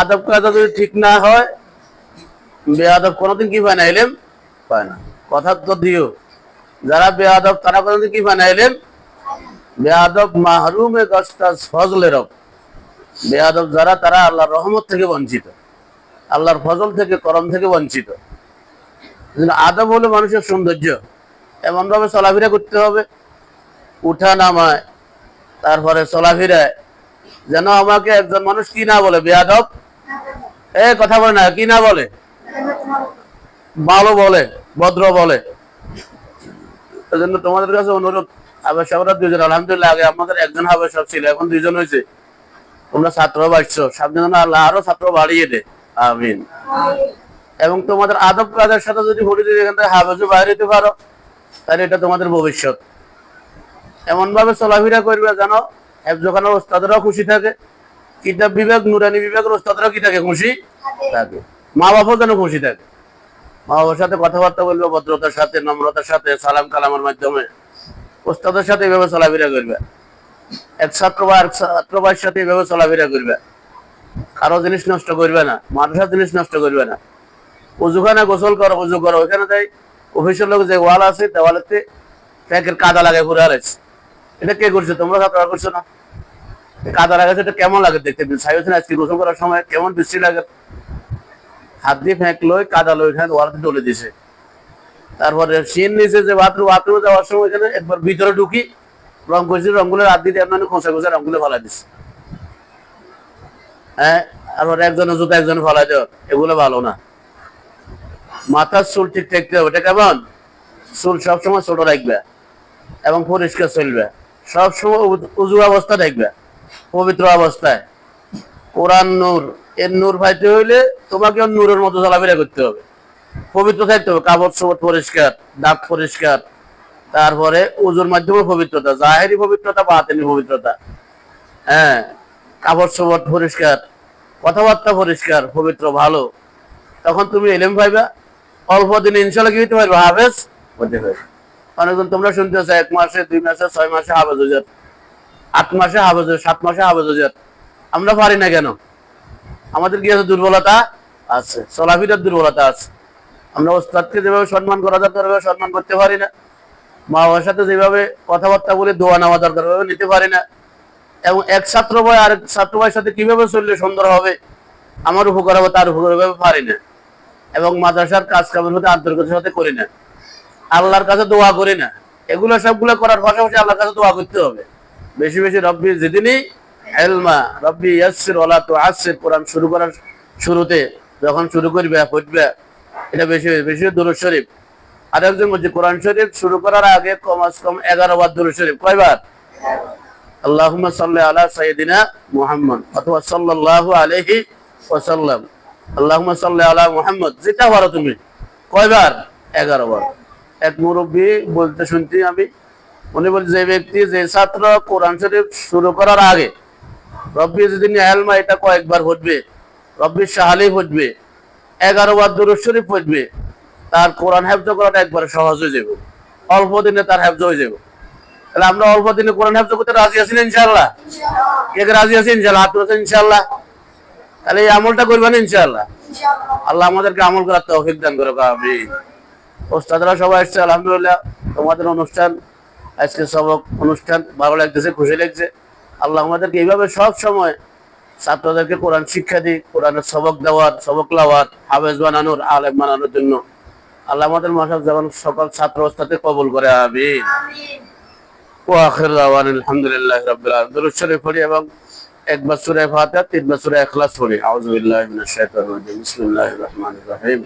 আদব কায়দা যদি ঠিক না হয় বেয়াদব কোনোদিন কি পায় না, এলেম পায় না। কথা তো দিও। যারা বেয়াদব তারা কোনোদিন কি পায় না, এলেম বেয়াদব মাহরুমে ফজলের বেয়াদব যারা, তারা আল্লাহর রহমত থেকে বঞ্চিত। আল্লাহর ফজল থেকে, করম থেকে বঞ্চিত। আদব হলো মানুষের সৌন্দর্য। এমন ভাবে চলাফেরা করতে হবে। উঠা নামায়, তারপরে চলাফেরায়। যেন আমাকে একজন মানুষ কি না বলে বেয়াদব এ, কথা বলে না, কি না বলে? ভালো বলে, ভদ্র বলে। তোমাদের কাছে অনুরোধ হাবেশাবরা দুজন, আলহামদুলিল্লাহ, আগে আমাদের একজন হাবেশাব ছিল, এখন দুইজন হয়েছে। তোমরা ছাত্র বাড়ছো যেন আল্লাহ আরও ছাত্র বাড়িয়ে দে। আমিন। এবং তোমাদের আদব কাজের সাথে যদি যদি এখান থেকে হাবেজে বাইরে দিতে পারো। তাহলে এটা তোমাদের ভবিষ্যৎ। এমন ভাবে চলাফেরা করবে যেন, একজনের ওস্তাদরাও খুশি থাকে। কিতাব বিভাগ নুরানি বিভাগের ওস্তাদরাও কি থাকে খুশি? থাকে। মা বাবাও যেন খুশি থাকে। মা বাবার সাথে কথাবার্তা বলবে ভদ্রতার সাথে নম্রতার সাথে সালাম কালামের মাধ্যমে। ওস্তাদের সাথে এভাবে চলাফেরা করবে। এক ছাত্র বা এক ছাত্র সাথে এভাবে চলাফেরা করবে। কারও জিনিস নষ্ট করবে না মাদ্রাসার জিনিস নষ্ট করবে না। উজুখানে গোসল করো উজু করো ওইখানে তাই অফিসের লোক যে ওয়াল আছে দেওয়ালেতে প্যাকের কাদা লাগে ঘুরে হারাইছে এটা কে করছে? তোমরা ছাত্ররা করছ না? এই কাদা লাগাছে এটা কেমন লাগে দেখতে? সাই হোসেন আজকে গোসল করার সময় কেমন বৃষ্টি লাগে? হাত দিয়ে ফেঁকলো কাদা লো এখানে ওয়ালাতে ডলে দিছে তারপরে সিন নিচে যে বাথরুম বাথরুমে যাওয়ার সময় এখানে একবার ভিতরে ঢুকি, রং করছি, রংগুলো রাত দিতে আপনার খোঁচা খোঁচা রংগুলো ফালাই দিছে। হ্যাঁ তারপরে একজনের জুতো একজনে ফালাই দেওয়া, এগুলো ভালো না। মাথার চুল ঠিক থাকতে হবে, এটা কেমন? চুল সবসময় ছোট রাখবে এবং পরিষ্কার চলবে। সবসময় উজ- অবস্থা থাকবে। পবিত্র অবস্থায়। কোরআন নূর, এর নূর পাইতে হইলে তোমাকে নূরের মতো চলাফেরা করতে হবে। পবিত্র থাকতে হবে, কাপড় চোপড় পরিষ্কার, দাঁত পরিষ্কার, তারপরে উজুর মাধ্যমে পবিত্রতা, জাহেরি পবিত্রতা, বাতেনি পবিত্রতা। হ্যাঁ কাপড় চোপড় পরিষ্কার, কথাবার্তা পরিষ্কার, পবিত্র, ভালো। তখন তুমি এলেম পাইবা। অল্প দিনে ইনশাল্লাহ কি হইতে পারবে? হাফেজ হতে পারবে। অনেকজন তোমরা শুনতেছো, এক মাসে, দুই মাসে, ছয় মাসে হাফেজ হয়ে যাত আট মাসে হাফেজ সাত মাসে হাফেজ আমরা পারি না কেন? আমাদের কি আছে দুর্বলতা? আছে। চলাফিরার দুর্বলতা আছে। আমরা ওস্তাদকে যেভাবে সম্মান করা দরকার ওইভাবে সম্মান করতে পারি না। মা বাবার সাথে যেভাবে কথাবার্তা বলে দোয়া নেওয়া দরকার ওইভাবে নিতে পারি না। এবং এক ছাত্র ভাই আরেক ছাত্র ভাইয়ের সাথে কীভাবে চললে সুন্দর হবে? আমার উপকার হবে, তার উপকার হবে পারি না। এবং মাদ্রাসার কাজ কামের সাথে আন্তরিকতার সাথে করি না। আল্লাহর কাছে দোয়া করি না। এগুলো সবগুলো করার পাশাপাশি আল্লাহর কাছে দোয়া করতে হবে। বেশি বেশি রব্বি যেদিনই এলমা রব্বি ইয়াসির ওলা তো আসির কোরআন শুরু করার শুরুতে যখন শুরু করবে পড়বে, এটা বেশি বেশি দুরুদ শরীফ। আর একজন বলছে, কোরআন শরীফ শুরু করার আগে কমাস কম এগারো বার দুরুদ শরীফ। কয়বার? আল্লাহুম্মা সাল্লি আলা সাইয়্যিদিনা মুহাম্মদ, অথবা সাল্লাল্লাহু আলাইহি ওয়াসাল্লাম। আল্লাহুম্মা সাল্লি আলা মুহাম্মদ, যেটা পারো তুমি। কয়বার? এগারো বার। এক মুরব্বী বলতে শুনছি আমি উনি বলছে, যে ব্যক্তি, যে ছাত্র কোরআন শরীফ শুরু করার আগে, রব্বি যেদিন হেলমা, এটা কয়েকবার পড়বে রব্বি সাহালি পড়বে এগারো বার দুরুদ শরীফ পড়বে। তার কোরআন হেফজ করাটা একবারে সহজ হয়ে যাবে। অল্প দিনে তার হেফজ হয়ে যাবে। তাহলে আমরা অল্প দিনে কোরআন হেফজ করতে রাজি আছি ইনশাল্লাহ কে রাজি আছি ইনশাল্লাহ হাত তুলেছেন ইনশাল্লাহ তাহলে এই আমলটা করবেন ইনশাল্লাহ আল্লাহ আমাদেরকে আমল করার তৌফিক দান করে আমি ওস্তাদরা সবাই এসছে, আলহামদুলিল্লাহ। তোমাদের অনুষ্ঠান আজকে সবক অনুষ্ঠান ভালো লাগতেছে, খুশি লাগছে। আল্লাহ আমাদেরকে এইভাবে সব সময় ছাত্রদেরকে কোরআন শিক্ষা দিই কোরআনের সবক দেওয়ার, সবক লাওয়ার, হাফেজ বানানোর, আলেম বানানোর জন্য। আল্লাহ আমাদের মাসাব যেমন সকল ছাত্র অবস্থাতে কবুল করে আমি ওয়াখির দাওয়ান, আলহামদুলিল্লাহ রাব্বিল আলামিন। শরীফ পড়ি এবং সূরা ফাতিহা সূরা ইখলাস পড়ি। আউযু বিল্লাহি মিনাশ শাইতানির রাজিম। বিসমিল্লাহির রহমানির রহিম।